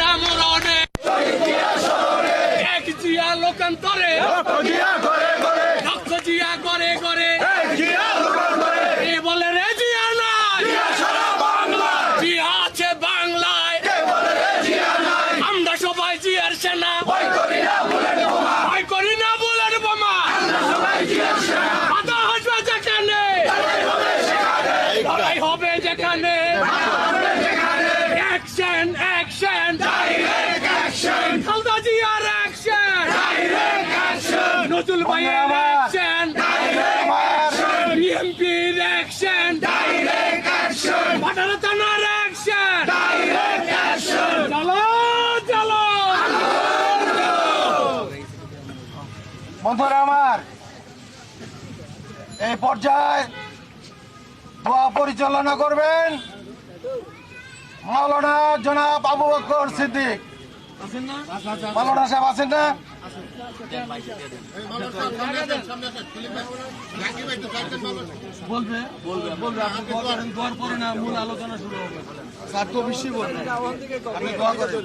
নাম রনে এক জিয়া লোকান্তরে লক্ষ জিয়া করে করে এ বলে রে জিয়া নাই জিয়া আছে বাংলায় আমরা সবাই জিয়ার সেনা ভয় করি না বুলেট বোমা বাধা আসবে যেখানে লড়াই হবে যেখানে অ্যাকশন অ্যাকশন খালদা জিয়ার অ্যাকশন নতুন ভাইয়ের অ্যাকশন বিএমপির অ্যাকশন পাঠানো থানার অ্যাকশন চলো চলো বন্ধুরা আমার, এই পর্যায়ে দোয়া পরিচালনা করবেন মাওলানা জনাব আবু বকর সিদ্দিক। মাওলানা সাহেব আছেন না? বলবে আপনি দোয়া করেন।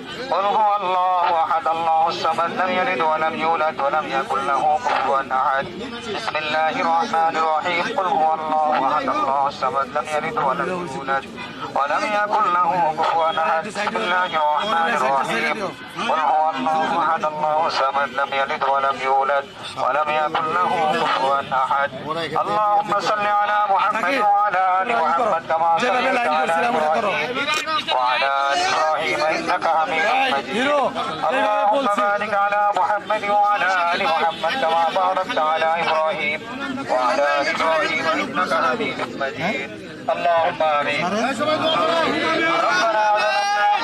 قل هو الله أحد الله الصمد لم يلد ولم يولد ولم يكن له كفوا أحد. بسم الله الرحمن الرحيم. قل هو الله أحد الله الصمد لم يلد ولم يولد ولم يكن له كفوا أحد. بسم الله الرحمن الرحيم. قل هو الله أحد الله الصمد لم يلد ولم يولد ولم يكن له كفوا أحد. اللهم صل على محمد وعلى آل محمد كما صليت على إبراهيم. وعلى آل إبراهيم إنك حميد مجيد. اللهم بارك على محمد وعلى آل محمد كما باركت على إبراهيم وعلى آل إبراهيم إنك حميد مجيد. اللهم آمين. ربنا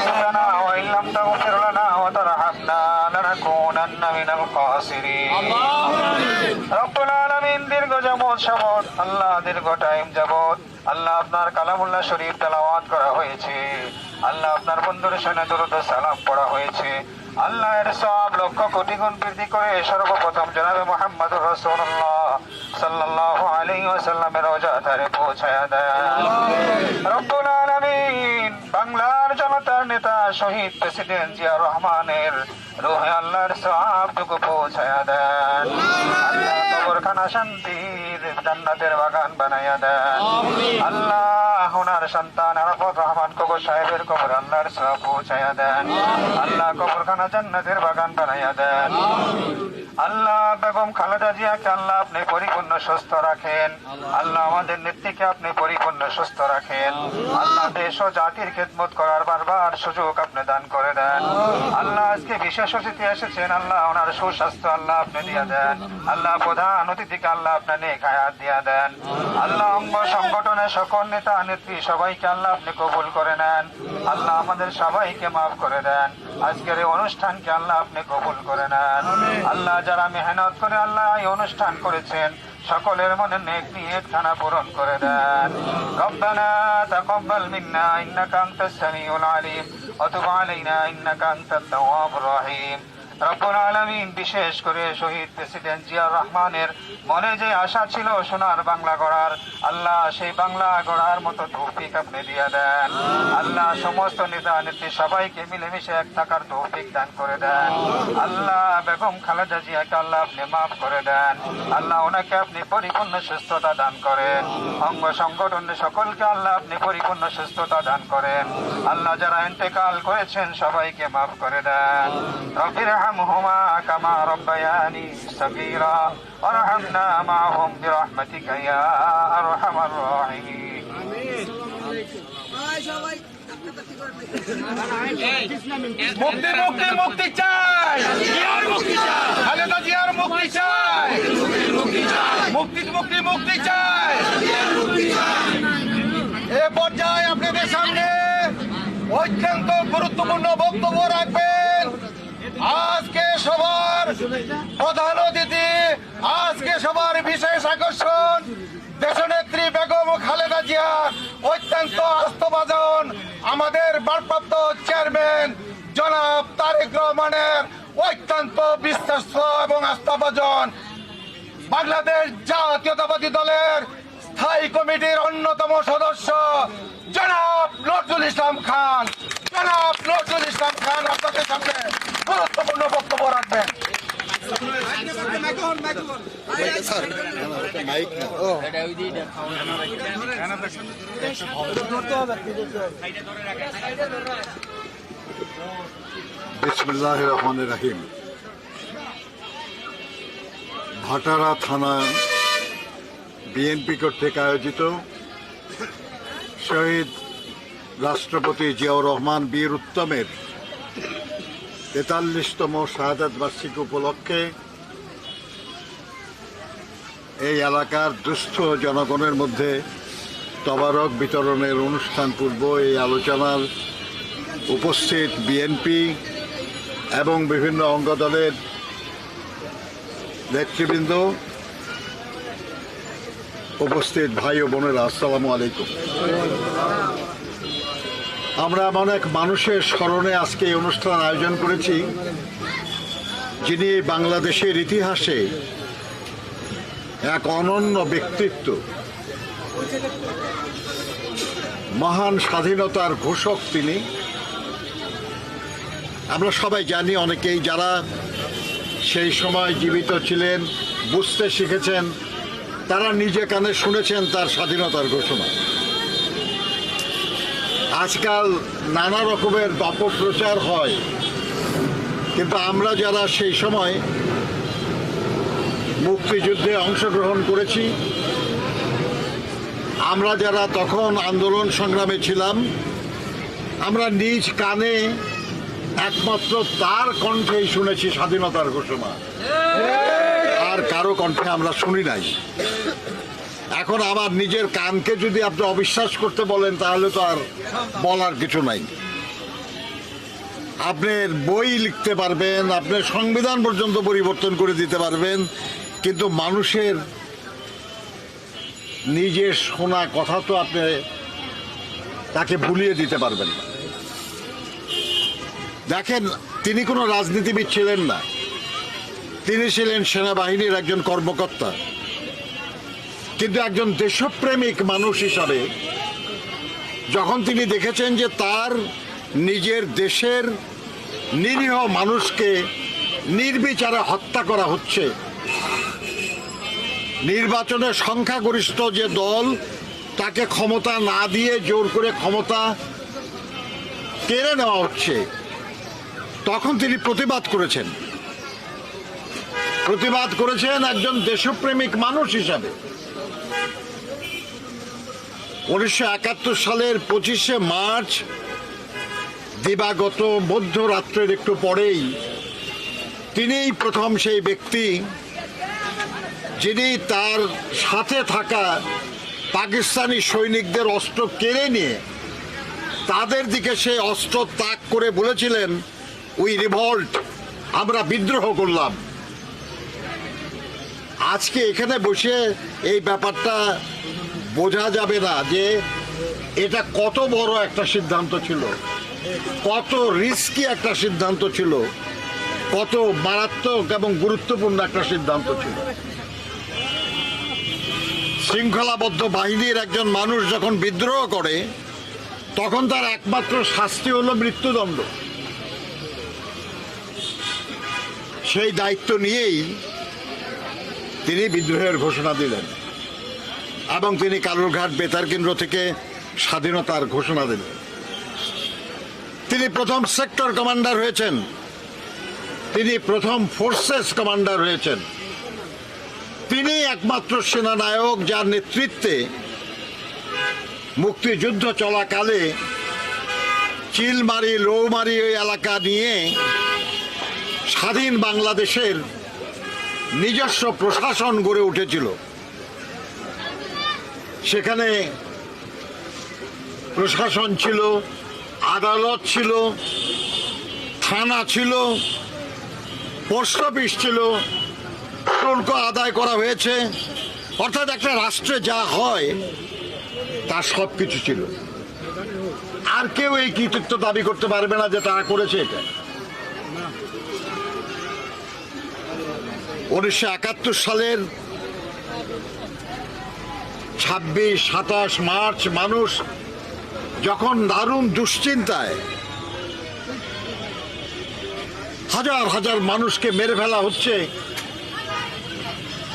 ظلمنا وإن لم تغفر لنا وترحمنا لنكونن من الخاسرين রব্বুল আলামিন দীর্ঘ যাবৎ শপথ আল্লাহ দীর্ঘ টাইম যাবৎ আল্লাহ আপনার কালামুল্লাহ শরীফ তেলাওয়াত করা হয়েছে আল্লাহ আপনার বন্ধুর সঙ্গে দরুদ ও সালাম পড়া হয়েছে আল্লাহ এর সব লক্ষ কোটি গুণ বৃদ্ধি করে সর্বপ্রথম জনাবে মোহাম্মদ রসুল্লাহ সাল্লাল্লাহু আলাইহি ওয়াসাল্লামের রোজাদারে পৌঁছায়া দেন রব্বুল আলামিন জনতার নেতা শহীদ প্রেসিডেন্ট জিয়া রহমানের রোহে আল্লাহর সবটুকু পৌঁছায়া দেন। কবরখানা শান্তির জান্নাতের বাগান বানাইয়া দেন। আল্লাহ ওনার সন্তান আরফত রহমান কবর সাহেবের কবর আল্লাহর সব পৌঁছায়া দেন। আল্লাহ কবরখানা জান্নাতের বাগান বানাইয়া দেন। আল্লাহ বেগম খালেদা জিয়াকে আল্লাহ আপনি পরিপূর্ণ সুস্থ রাখেন। আল্লাহ। আমাদের নেত্রীকে আপনি পরিপূর্ণ সুস্থ রাখেন। আল্লাহ। দেশ ও জাতির খেদমত করার বারবার সুযোগ আপনি দান করে দেন। আল্লাহ। আজকে বিশেষ অতিথি এসেছেন। আল্লাহ ওনার সুস্বাস্থ্য আল্লাহ আপনি দিয়ে দেন। আল্লাহ প্রধান অতিথিকে আল্লাহ আপনার নেক হায়াত দিয়ে দেন। আল্লাহ অঙ্গ সংগঠনের সকল নেতা নেত্রী সবাইকে আল্লাহ আপনি কবুল করে নেন। আল্লাহ আমাদের সবাইকে মাফ করে দেন। আজকের এই অনুষ্ঠানকে আল্লাহ আপনি কবুল করে নেন। আল্লাহ যারা মেহনত করে আল্লাহ এই অনুষ্ঠান করেছেন সকলের মনে নেক খানা পূরণ করে দেন। আনতাস সামিউল আলিম। ওয়া তুব আলাইনা ইন্নাকা আনতাত তাওয়াবুর রহিম। রব্বুল আলামিন বিশেষ করে শহীদ প্রেসিডেন্ট জিয়া রহমানের মনে যে আশা ছিল সোনার বাংলা গড়ার, আল্লাহ সেই বাংলা গড়ার মতো তৌফিক আপনি দিয়ে দেন। আল্লাহ সমস্ত নেতা নেত্রী সবাইকে মিলেমিশে এক থাকার তৌফিক দান করে দেন। আল্লাহ বেগম খালেদা জিয়াকে আল্লাহ আপনি মাফ করে দেন। আল্লাহ ওনাকে আপনি পরিপূর্ণ সুস্থতা দান করেন। অঙ্গ সংগঠনের সকলকে আল্লাহ আপনি পরিপূর্ণ সুস্থতা দান করেন। আল্লাহ যারা ইন্তেকাল করেছেন সবাইকে মাফ করে দেন। রবির ارحمهما كما ربياني صغيرا وارحمنا معهم برحمتك يا ارحم الراحمين মুক্তি মুক্তি মুক্তি চাই খালেদা জিয়ার মুক্তি চাই মুক্তি মুক্তি মুক্তি চাই এ পর্যায়ে আপনাদের সামনে অত্যন্ত গুরুত্বপূর্ণ বক্তব্য রাখবেন আজকে সবার প্রধান অতিথি, আজকে সবার বিশেষ আকর্ষণ, দেশনেত্রী বেগম খালেদা জিয়া, অত্যন্ত আস্তবাজন আমাদের ভারপ্রাপ্ত চেয়ারম্যান জনাব তারেক রহমানের অত্যন্ত বিশ্বাস এবং আস্থাভাজন বাংলাদেশ জাতীয়তাবাদী দলের স্থায়ী কমিটির অন্যতম সদস্য জনাব নজরুল ইসলাম খান। জনাব নজরুল ইসলাম খান আপনাদের বিসমুল্লাহ ভাটারা থানা বিএনপি কর্তৃক আয়োজিত শহীদ রাষ্ট্রপতি জিয়াউর রহমান বীর উত্তমের তেতাল্লিশতম শাহাদাত বার্ষিকী উপলক্ষে এই এলাকার দুস্থ জনগণের মধ্যে তবারক বিতরণের অনুষ্ঠান পূর্ব এই আলোচনার উপস্থিত বিএনপি এবং বিভিন্ন অঙ্গদলের নেতৃবৃন্দ, উপস্থিত ভাই ও বোনেরা, আসসালামু আলাইকুম। আমরা এমন এক মানুষের স্মরণে আজকে এই অনুষ্ঠান আয়োজন করেছি, যিনি বাংলাদেশের ইতিহাসে এক অনন্য ব্যক্তিত্ব। মহান স্বাধীনতার ঘোষক তিনি। আমরা সবাই জানি অনেকেই যারা সেই সময় জীবিত ছিলেন, বুঝতে শিখেছেন, তারা নিজে কানে শুনেছেন তার স্বাধীনতার ঘোষণা। আজকাল নানা রকমের অপপ্রচার হয়। কিন্তু আমরা যারা সেই সময় মুক্তিযুদ্ধে অংশগ্রহণ করেছি। আমরা যারা তখন আন্দোলন সংগ্রামে ছিলাম, আমরা নিজ কানে একমাত্র তার কণ্ঠেই শুনেছি স্বাধীনতার ঘোষণা। আর কারও কণ্ঠে আমরা শুনি নাই। এখন আমার নিজের কানকে যদি আপনি অবিশ্বাস করতে বলেন, তাহলে তো আর বলার কিছু নাই। আপনি বই লিখতে পারবেন, আপনি সংবিধান পর্যন্ত পরিবর্তন করে দিতে পারবেন। কিন্তু মানুষের নিজের শোনা কথা তো আপনি তাকে ভুলিয়ে দিতে পারবেন না। দেখেন, তিনি কোনো রাজনীতিবিদ ছিলেন না। তিনি ছিলেন সেনাবাহিনীর একজন কর্মকর্তা। কিন্তু একজন দেশপ্রেমিক মানুষ হিসাবে যখন তিনি দেখেছেন যে তার নিজের দেশের নিরীহ মানুষকে নির্বিচারে হত্যা করা হচ্ছে নির্বাচনে সংখ্যাগরিষ্ঠ যে দল, তাকে ক্ষমতা না দিয়ে জোর করে ক্ষমতা কেড়ে নেওয়া হচ্ছে। তখন তিনি প্রতিবাদ করেছেন। প্রতিবাদ করেছেন একজন দেশপ্রেমিক মানুষ হিসাবে। উনিশশো একাত্তর সালের পঁচিশে মার্চ, দিবাগত মধ্যরাত্রের একটু পরেই, তিনিই প্রথম সেই ব্যক্তি যিনি তার সাথে থাকা পাকিস্তানি সৈনিকদের অস্ত্র কেড়ে নিয়ে তাদের দিকে সেই অস্ত্র তাক করে বলেছিলেন উই রিভল্ট আমরা বিদ্রোহ করলাম। আজকে এখানে বসে এই ব্যাপারটা বোঝা যাবে না যে এটা কত বড় একটা সিদ্ধান্ত ছিল, কত রিস্কি একটা সিদ্ধান্ত ছিল, কত মারাত্মক এবং গুরুত্বপূর্ণ একটা সিদ্ধান্ত ছিল। শৃঙ্খলাবদ্ধ বাহিনীর একজন মানুষ যখন বিদ্রোহ করে, তখন তার একমাত্র শাস্তি হলো মৃত্যুদণ্ড। সেই দায়িত্ব নিয়েই তিনি বিদ্রোহের ঘোষণা দিলেন এবং তিনি কালুরঘাট বেতার কেন্দ্র থেকে স্বাধীনতার ঘোষণা দিলেন। তিনি প্রথম সেক্টর কমান্ডার হয়েছেন। তিনি প্রথম ফোর্সেস কমান্ডার হয়েছেন। তিনি একমাত্র সেনানায়ক যার নেতৃত্বে মুক্তিযুদ্ধ চলাকালে চিলমারি লৌমারি ওই এলাকা নিয়ে স্বাধীন বাংলাদেশের নিজস্ব প্রশাসন গড়ে উঠেছিল। সেখানে প্রশাসন ছিল, আদালত ছিল, থানা ছিল, পোস্ট অফিস ছিল শুল্ক আদায় করা হয়েছে। অর্থাৎ একটা রাষ্ট্রে যা হয়, তার সব কিছু ছিল। আর কেউ এই কৃতিত্ব দাবি করতে পারবে না যে তারা করেছে এটা। উনিশশো একাত্তর সালের ছাব্বিশ, সাতাশ মার্চ মানুষ যখন দারুণ দুশ্চিন্তায় হাজার হাজার মানুষকে মেরে ফেলা হচ্ছে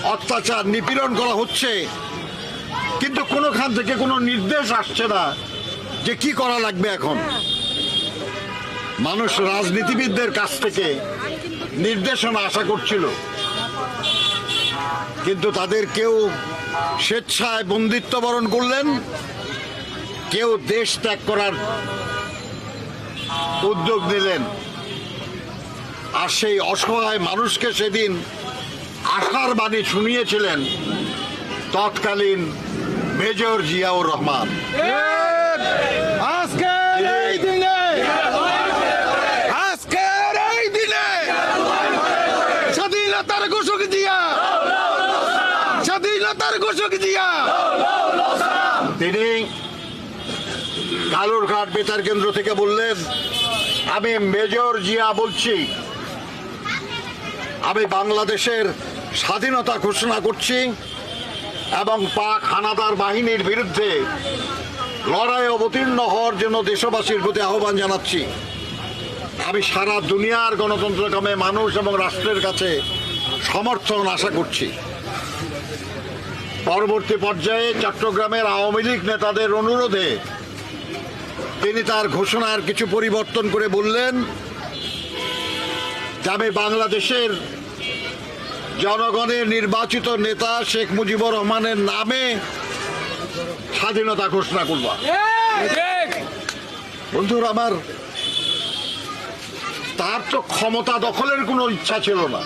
অত্যাচার নিপীড়ন করা হচ্ছে। কিন্তু কোনোখান থেকে কোনো নির্দেশ আসছে না যে কি করা লাগবে এখন। মানুষ রাজনীতিবিদদের কাছ থেকে নির্দেশনা আশা করছিল। কিন্তু তাদের কেউ স্বেচ্ছায় বন্দিত্ব বরণ করলেন। কেউ দেশ ত্যাগ করার উদ্যোগ নিলেন। আর সেই অসহায় মানুষকে সেদিন আশার বাণী শুনিয়েছিলেন তৎকালীন মেজর জিয়াউর রহমান। স্বাধীনতার ঘোষক দিয়া স্বাধীনতার ঘোষক দিয়া তিনি কালুরঘাট বেতার কেন্দ্র থেকে বললেন আমি মেজর জিয়া বলছি আমি বাংলাদেশের স্বাধীনতা ঘোষণা করছি এবং পাক হানাদার বাহিনীর বিরুদ্ধে লড়াই অবতীর্ণ হওয়ার জন্য দেশবাসীর প্রতি আহ্বান জানাচ্ছি। আমি সারা দুনিয়ার গণতন্ত্রকামে মানুষ এবং রাষ্ট্রের কাছে সমর্থন আশা করছি। পরবর্তী পর্যায়ে চট্টগ্রামের আওয়ামী লীগ নেতাদের অনুরোধে তিনি তার ঘোষণার কিছু পরিবর্তন করে বললেন, যে আমি বাংলাদেশের জনগণের নির্বাচিত নেতা শেখ মুজিবুর রহমানের নামে স্বাধীনতা ঘোষণা করব। বন্ধুরা, আমার তার তো ক্ষমতা দখলের কোনো ইচ্ছা ছিল না।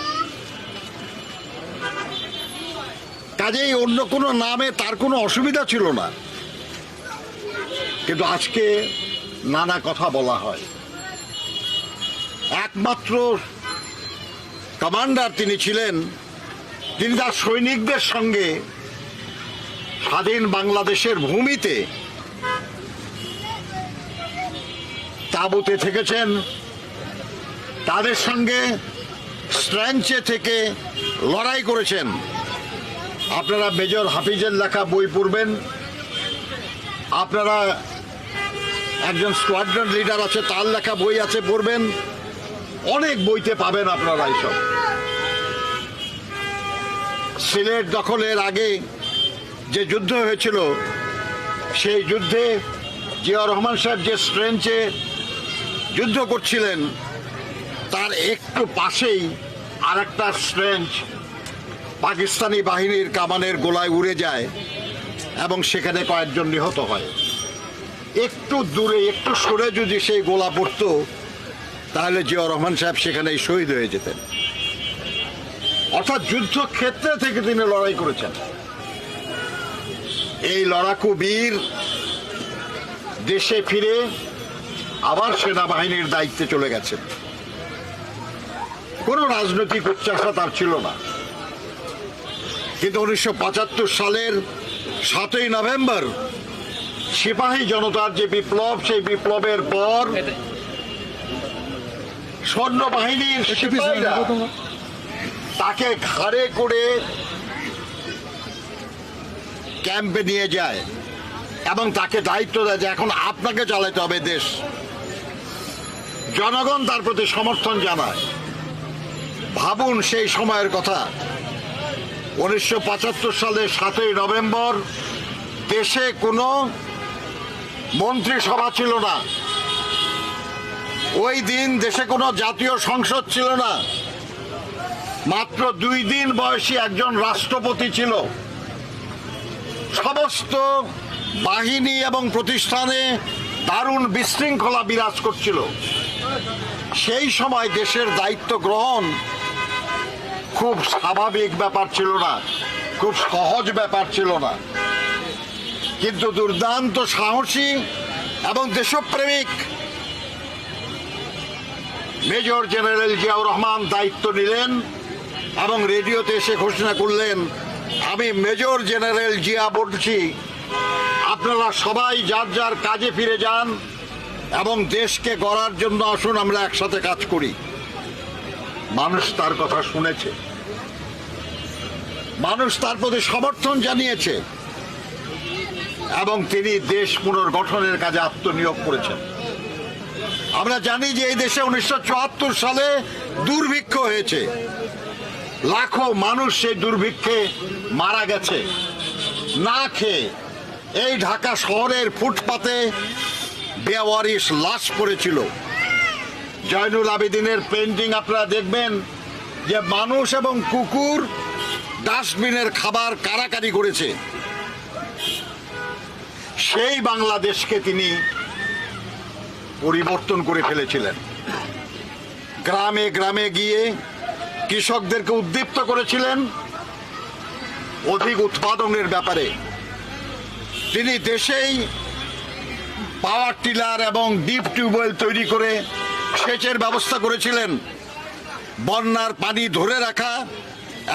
কাজেই অন্য কোনো নামে তার কোনো অসুবিধা ছিল না। কিন্তু আজকে নানা কথা বলা হয়। একমাত্র কমান্ডার তিনি ছিলেন তিনি তার সৈনিকদের সঙ্গে স্বাধীন বাংলাদেশের ভূমিতে তাঁবুতে থেকেছেন। তাদের সঙ্গে স্ট্র্যাঞ্চে থেকে লড়াই করেছেন। আপনারা মেজর হাফিজের লেখা বই পড়বেন। আপনারা একজন স্কোয়াড্রন লিডার আছে, তার লেখা বই আছে, পড়বেন। অনেক বইতে পাবেন আপনারা এইসব সিলেট দখলের আগে যে যুদ্ধ হয়েছিল, সেই যুদ্ধে জিয়া রহমান সাহেব যে স্ট্রেঞ্চে যুদ্ধ করছিলেন, তার একটু পাশেই আর একটা স্ট্রেঞ্চ পাকিস্তানি বাহিনীর কামানের গোলায় উড়ে যায় এবং সেখানে কয়েকজন নিহত হয়। একটু দূরে, একটু সরে যদি সেই গোলা পড়তো, তাহলে জিয়া রহমান সাহেব সেখানেই শহীদ হয়ে যেতেন। অর্থাৎ যুদ্ধক্ষেত্রে থেকে তিনি লড়াই করেছেন। এই লড়াকু বীর দেশে ফিরে আবার সেনাবাহিনীর দায়িত্বে চলে গেছেন। কোনো রাজনৈতিক উচ্চাসা তার ছিল না। কিন্তু উনিশশো পঁচাত্তর সালের সাতই নভেম্বর সিপাহী জনতার যে বিপ্লব সেই বিপ্লবের পর সৈন্যবাহিনীর সিপাহীরা তাকে ঘাড়ে করে ক্যাম্পে নিয়ে যায় এবং তাকে দায়িত্ব দেয় যে এখন আপনাকে চালাতে হবে দেশ। জনগণ তার প্রতি সমর্থন জানায়। ভাবুন সেই সময়ের কথা। উনিশশো পঁচাত্তর সালের সাতই নভেম্বর দেশে কোনো মন্ত্রিসভা ছিল না। ওই দিন দেশে কোনো জাতীয় সংসদ ছিল না। মাত্র দুই দিন বয়সী একজন রাষ্ট্রপতি ছিল। সমস্ত বাহিনী এবং প্রতিষ্ঠানে দারুণ বিশৃঙ্খলা বিরাজ করছিল। সেই সময় দেশের দায়িত্ব গ্রহণ খুব স্বাভাবিক ব্যাপার ছিল না, খুব সহজ ব্যাপার ছিল না। কিন্তু দুর্দান্ত সাহসী এবং দেশপ্রেমিক মেজর জেনারেল জিয়াউর রহমান দায়িত্ব নিলেন। এবং রেডিওতে এসে ঘোষণা করলেন, আমি মেজর জেনারেল জিয়া বলছি আপনারা সবাই যার যার কাজে ফিরে যান এবং দেশকে গড়ার জন্য আসুন, আমরা একসাথে কাজ করি। মানুষ তার কথা শুনেছে। মানুষ তার প্রতি সমর্থন জানিয়েছে এবং তিনি দেশ পুনর্গঠনের কাজে আত্মনিয়োগ করেছেন। আমরা জানি যে এই দেশে উনিশশো চুয়াত্তর সালে দুর্ভিক্ষ হয়েছে। লাখো মানুষ সেই দুর্ভিক্ষে মারা গেছে। না খেয়ে এই ঢাকা শহরের ফুটপাতে বেওয়ারিশ লাশ পড়েছিল। জয়নুল আবেদিনের পেন্টিং আপনারা দেখবেন যে মানুষ এবং কুকুর ডাস্টবিনের খাবার কারাকারি করেছে। সেই বাংলাদেশকে তিনি পরিবর্তন করে ফেলেছিলেন। গ্রামে গ্রামে গিয়ে কৃষকদেরকে উদ্দীপ্ত করেছিলেন অধিক উৎপাদনের ব্যাপারে। তিনি দেশেই পাওয়ার টিলার এবং ডিপ টিউবওয়েল তৈরি করে সেচের ব্যবস্থা করেছিলেন। বন্যার পানি ধরে রাখা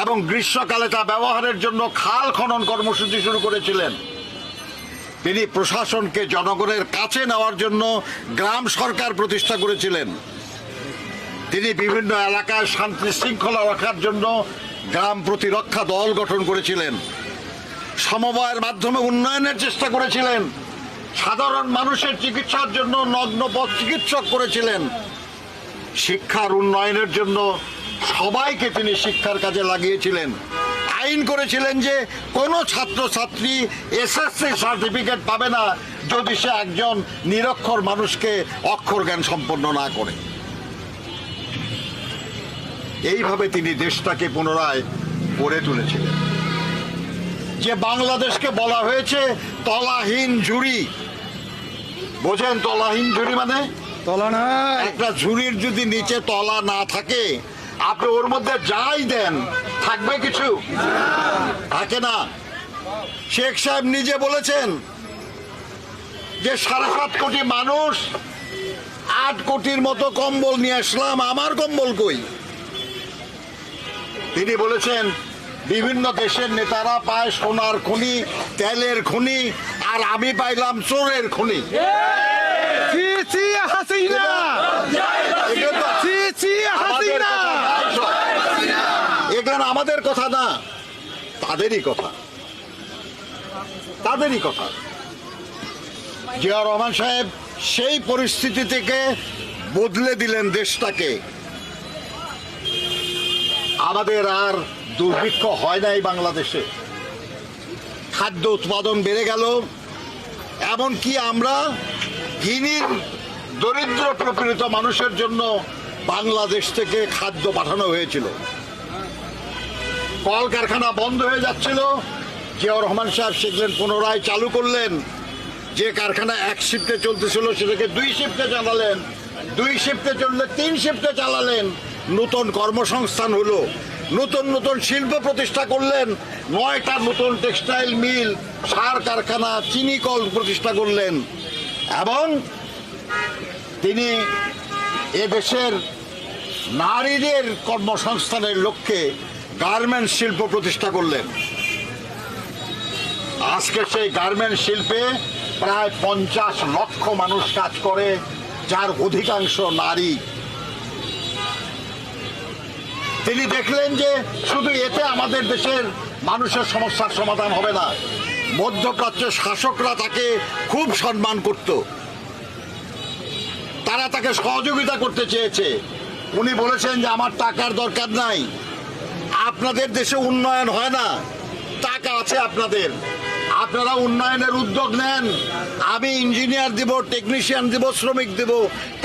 এবং গ্রীষ্মকালে তা ব্যবহারের জন্য খাল খনন কর্মসূচি শুরু করেছিলেন। তিনি প্রশাসনকে জনগণের কাছে নেওয়ার জন্য গ্রাম সরকার প্রতিষ্ঠা করেছিলেন। তিনি বিভিন্ন এলাকায় শান্তি শৃঙ্খলা রাখার জন্য গ্রাম প্রতিরক্ষা দল গঠন করেছিলেন। সমবায়ের মাধ্যমে উন্নয়নের চেষ্টা করেছিলেন। সাধারণ মানুষের চিকিৎসার জন্য নগ্ন পথ চিকিৎসক করেছিলেন। শিক্ষার উন্নয়নের জন্য সবাইকে তিনি শিক্ষার কাজে লাগিয়েছিলেন। আইন করেছিলেন যে কোনো ছাত্রছাত্রী এসএসসি সার্টিফিকেট পাবে না যদি সে একজন নিরক্ষর মানুষকে অক্ষর জ্ঞান সম্পন্ন না করে। এইভাবে তিনি দেশটাকে পুনরায় গড়ে তুলেছিলেন। যে বাংলাদেশকে বলা হয়েছে তলাহীন ঝুড়ি। বোঝেন তলাহীন ঝুড়ি মানে? তলা না একটা ঝুড়ির যদি নিচে তলা না থাকে আপনি ওর মধ্যে যাই দেন থাকবে কিছু? থাকে না। শেখ সাহেব নিজে বলেছেন যে সাড়ে সাত কোটি মানুষ আট কোটির মতো কম্বল নিয়ে আসলাম আমার কম্বল কই? তিনি বলেছেন বিভিন্ন দেশের নেতারা পায় সোনার খনি তেলের খনি আর আমি পাইলাম চোরের খনি। এখানে আমাদের কথা না তাদেরই কথা। তাদেরই কথা। জিয়া রহমান সাহেব সেই পরিস্থিতি থেকে বদলে দিলেন দেশটাকে। আমাদের আর দুর্ভিক্ষ হয় নাই বাংলাদেশে। খাদ্য উৎপাদন বেড়ে গেল, এমনকি আমরা গিনির দরিদ্র প্রকৃত মানুষের জন্য বাংলাদেশ থেকে খাদ্য পাঠানো হয়েছিল। কলকারখানা বন্ধ হয়ে যাচ্ছিল, জিয়াউর রহমান সাহেব সেগুলো পুনরায় চালু করলেন। যে কারখানা এক শিফটে চলতেছিল, সেটাকে দুই শিফটে চালালেন, দুই শিফটে চললে তিন শিফটে চালালেন। নতুন কর্মসংস্থান হলো। নতুন নতুন শিল্প প্রতিষ্ঠা করলেন, নয়টা নতুন টেক্সটাইল মিল সার কারখানা, চিনি কল প্রতিষ্ঠা করলেন। এবং তিনি এদেশের নারীদের কর্মসংস্থানের লক্ষ্যে গার্মেন্টস শিল্প প্রতিষ্ঠা করলেন। আজকে সেই গার্মেন্টস শিল্পে প্রায় পঞ্চাশ লক্ষ মানুষ কাজ করে, যার অধিকাংশ নারী। তিনি দেখলেন যে শুধু এতে আমাদের দেশের মানুষের সমস্যার সমাধান হবে না, মধ্যপ্রাচ্যের শাসকরা তাকে খুব সম্মান করত। তারা তাকে সহযোগিতা করতে চেয়েছে। উনি বলেছেন যে, আমার টাকার দরকার নাই। আপনাদের দেশে উন্নয়ন হয় না। টাকা আছে আপনাদের। আপনারা উন্নয়নের উদ্যোগ নেন। আমি ইঞ্জিনিয়ার দিব টেকনিশিয়ান দিব, শ্রমিক দিব।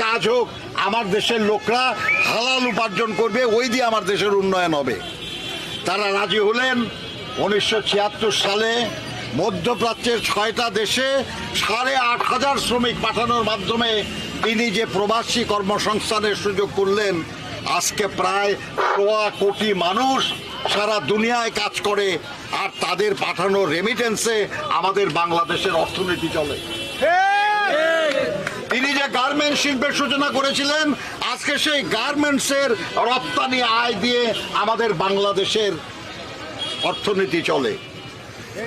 কাজ হোক, আমার দেশের লোকরা হালাল উপার্জন করবে, ওই দিয়ে আমার দেশের উন্নয়ন হবে। তারা রাজি হলেন উনিশশো ছিয়াত্তর সালে মধ্যপ্রাচ্যের ছয়টা দেশে সাড়ে আট হাজার শ্রমিক পাঠানোর মাধ্যমে তিনি যে প্রবাসী কর্মসংস্থানের সুযোগ করলেন, আজকে প্রায় সোয়া কোটি মানুষ সারা দুনিয়ায় কাজ করে। আর তাদের পাঠানো রেমিটেন্সে আমাদের বাংলাদেশের অর্থনীতি চলে। তিনি যে গার্মেন্ট শিল্পের সূচনা করেছিলেন আজকে সেই গার্মেন্টসের রপ্তানি আয় দিয়ে আমাদের বাংলাদেশের অর্থনীতি চলে।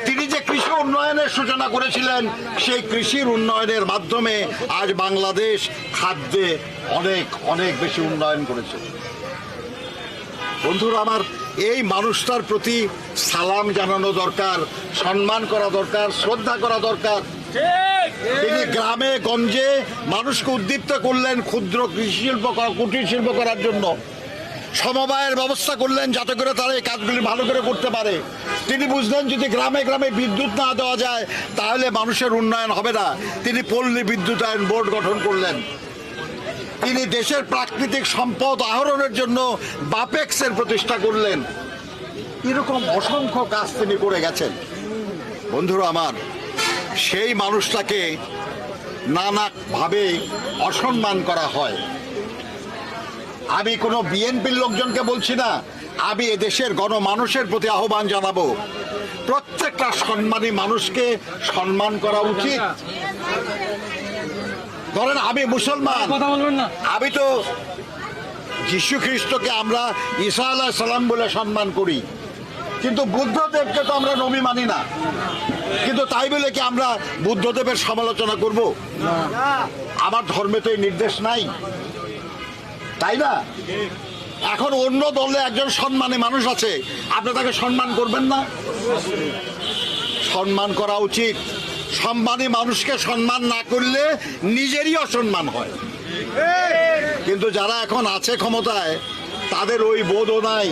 তিনি যে কৃষি উন্নয়নের সূচনা করেছিলেন সেই কৃষির উন্নয়নের মাধ্যমে আজ বাংলাদেশ খাদ্যে অনেক অনেক বেশি উন্নয়ন করেছে। বন্ধুরা আমার এই মানুষটার প্রতি সালাম জানানো দরকার, সম্মান করা দরকার, শ্রদ্ধা করা দরকার। তিনি গ্রামে, গঞ্জে মানুষকে উদ্দীপ্ত করলেন ক্ষুদ্র কৃষি শিল্প, কুটির শিল্প করার জন্য। সমবায়ের ব্যবস্থা করলেন যাতে করে তারা এই কাজগুলি ভালো করে করতে পারে। তিনি বুঝলেন যদি গ্রামে গ্রামে বিদ্যুৎ না দেওয়া যায়, তাহলে মানুষের উন্নয়ন হবে না। তিনি পল্লী বিদ্যুতায়ন বোর্ড গঠন করলেন। তিনি দেশের প্রাকৃতিক সম্পদ আহরণের জন্য বাপেক্সের প্রতিষ্ঠা করলেন। এরকম অসংখ্য কাজ তিনি করে গেছেন। বন্ধুরা আমার, সেই মানুষটাকে নানাভাবে অসম্মান করা হয়। আমি কোনো বিএনপির লোকজনকে বলছি না, আমি এদেশের গণমানুষের প্রতি আহ্বান জানাব। প্রত্যেকটা সম্মানী মানুষকে সম্মান করা উচিত। ধরেন আমি মুসলমান। আমি তো যীশু খ্রিস্টকে আমরা ঈসা আলাহ সালাম বলে সম্মান করি। কিন্তু বুদ্ধদেবকে তো আমরা নবী মানি না। কিন্তু তাই বলে কি আমরা বুদ্ধদেবের সমালোচনা করব? আমার ধর্মে তো এই নির্দেশ নাই। তাই না? এখন অন্য দলে একজন সম্মানী মানুষ আছে। আপনি তাকে সম্মান করবেন না? সম্মান করা উচিত। সম্মানী মানুষকে সম্মান না করলে নিজেরই অসম্মান হয়। কিন্তু যারা এখন আছে ক্ষমতায়, তাদের ওই বোধও নাই।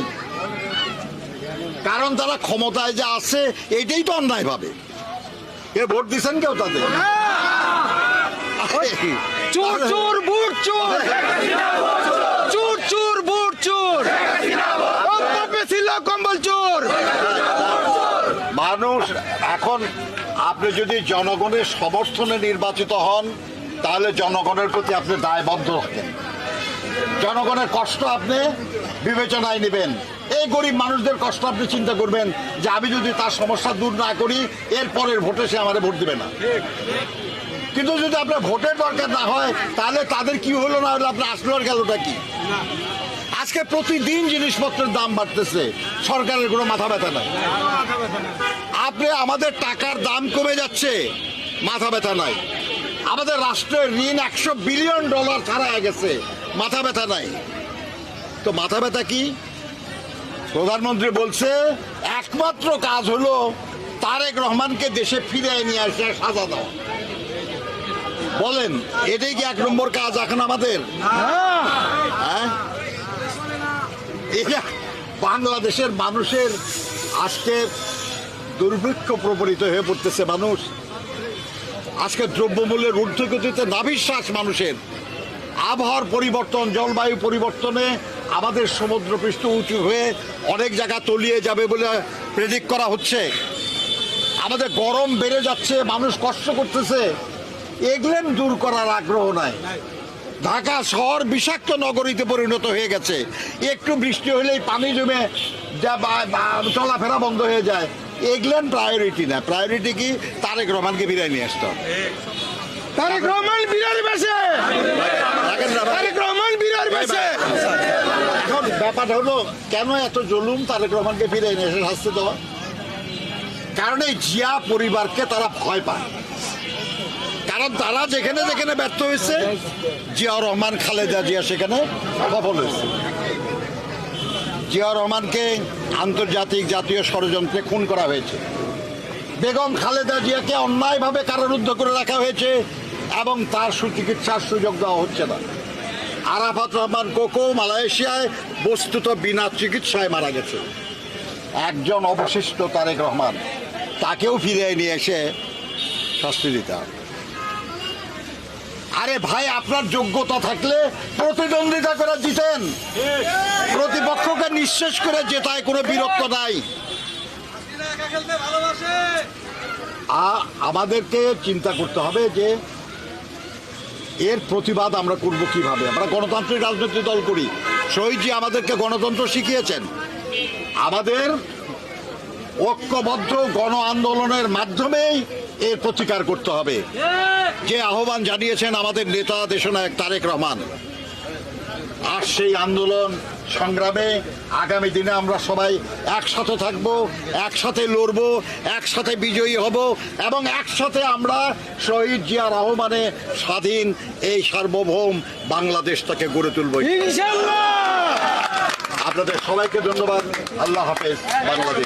কারণ তারা ক্ষমতায় যে আছে, এটাই তো অন্যায় ভাবে। এ ভোট দিচ্ছেন কেউ তাদের? চোর চোর, বুট, চোর। কম্বল, চোর মানুষ এখন আপনি যদি জনগণের সমর্থনে নির্বাচিত হন, তাহলে জনগণের প্রতি আপনি দায়বদ্ধ রাখেন জনগণের কষ্ট আপনি বিবেচনায় নেবেন। এই গরিব মানুষদের কষ্ট আপনি চিন্তা করবেন যে আমি যদি তার সমস্যা দূর না করি, এর পরের ভোটে সে আমাদের ভোট দেবে না। কিন্তু যদি আপনার ভোটের দরকার না হয়, তাহলে তাদের কি হলো না হলো? আপনার আসলো আর কি? আজকে প্রতিদিন জিনিসপত্রের দাম বাড়তেছে। সরকারের কোনো মাথা ব্যথা নাই। আপনি আমাদের টাকার দাম কমে যাচ্ছে মাথা ব্যথা নাই। আমাদের রাষ্ট্রের ঋণ একশো বিলিয়ন ডলার ছাড়া গেছে মাথা ব্যথা নাই। তো মাথা ব্যথা কি? প্রধানমন্ত্রী বলছে একমাত্র কাজ হলো তারেক রহমানকে দেশে ফিরে নিয়ে আসে সাজা দেওয়া বলেন এটাই কি এক নম্বর কাজ এখন আমাদের? হ্যাঁ? এটা বাংলাদেশের মানুষের আজকে দুর্ভিক্ষ প্রবলিত হয়ে পড়তেছে মানুষ। আজকে দ্রব্যমূল্যের ঊর্ধ্বগতিতে নাভিশ্বাস মানুষের। আবহাওয়ার পরিবর্তন, জলবায়ু পরিবর্তনে আমাদের সমুদ্রপৃষ্ঠ উঁচু হয়ে অনেক জায়গা তলিয়ে যাবে বলে প্রেডিক্ট করা হচ্ছে। আমাদের গরম বেড়ে যাচ্ছে, মানুষ কষ্ট করতেছে। এগুলেন দূর করার আগ্রহ নাই। ঢাকা শহর বিষাক্ত নগরীতে পরিণত হয়ে গেছে। একটু বৃষ্টি হলেই পানি জমে যা চলাফেরা বন্ধ হয়ে যায়। এগুলেন প্রায়োরিটি না। প্রায়োরিটি কি? তারেক রহমানকে বিদায় নিয়ে আসতে তারেক রহমান না। ভাই? তারেক রহমান বিরার বেশে। এখন ব্যাপারটা হলো কেন এত জুলুম তারেক রহমানকে ফিরে এনে এসে শাস্তি দেওয়া? কারণ এই জিয়া পরিবারকে তারা ভয় পায়। কারণ তারা যেখানে যেখানে ব্যর্থ হয়েছে, জিয়া রহমান, খালেদা জিয়া সেখানে সফল হয়েছে। জিয়া রহমানকে আন্তর্জাতিক জাতীয় ষড়যন্ত্রে খুন করা হয়েছে। বেগম খালেদা জিয়াকে অন্যায়ভাবে কারারুদ্ধ করে রাখা হয়েছে এবং তার সুচিকিৎসার সুযোগ দেওয়া হচ্ছে না। আরাফাত রহমান কোকো মালয়েশিয়ায় বস্তুত বিনা চিকিৎসায় মারা গেছে। একজন অবশিষ্ট তারেক রহমান, তাকেও ফিরিয়ে নিয়ে এসে শাস্তি দিতে হবে। আরে ভাই, আপনার যোগ্যতা থাকলে প্রতিদ্বন্দ্বিতা করে জিতেন। প্রতিপক্ষকে নিঃশেষ করে জেতায় কোনো বিরক্ত নাই। আমাদেরকে চিন্তা করতে হবে যে এর প্রতিবাদ আমরা করব কীভাবে? আমরা গণতান্ত্রিক রাজনৈতিক দল করি। শহীদজি আমাদেরকে গণতন্ত্র শিখিয়েছেন। আমাদের ঐক্যবদ্ধ গণ আন্দোলনের মাধ্যমেই এর প্রতিকার করতে হবে। যে আহ্বান জানিয়েছেন আমাদের নেতা দেশনায়ক তারেক রহমান। আর সেই আন্দোলন সংগ্রামে আগামী দিনে আমরা সবাই একসাথে থাকব একসাথে লড়ব একসাথে বিজয়ী হব এবং একসাথে আমরা শহীদ জিয়া রহমানে স্বাধীন এই সার্বভৌম বাংলাদেশটাকে গড়ে তুলব। আপনাদের সবাইকে ধন্যবাদ। আল্লাহ হাফেজ। বাংলাদেশ।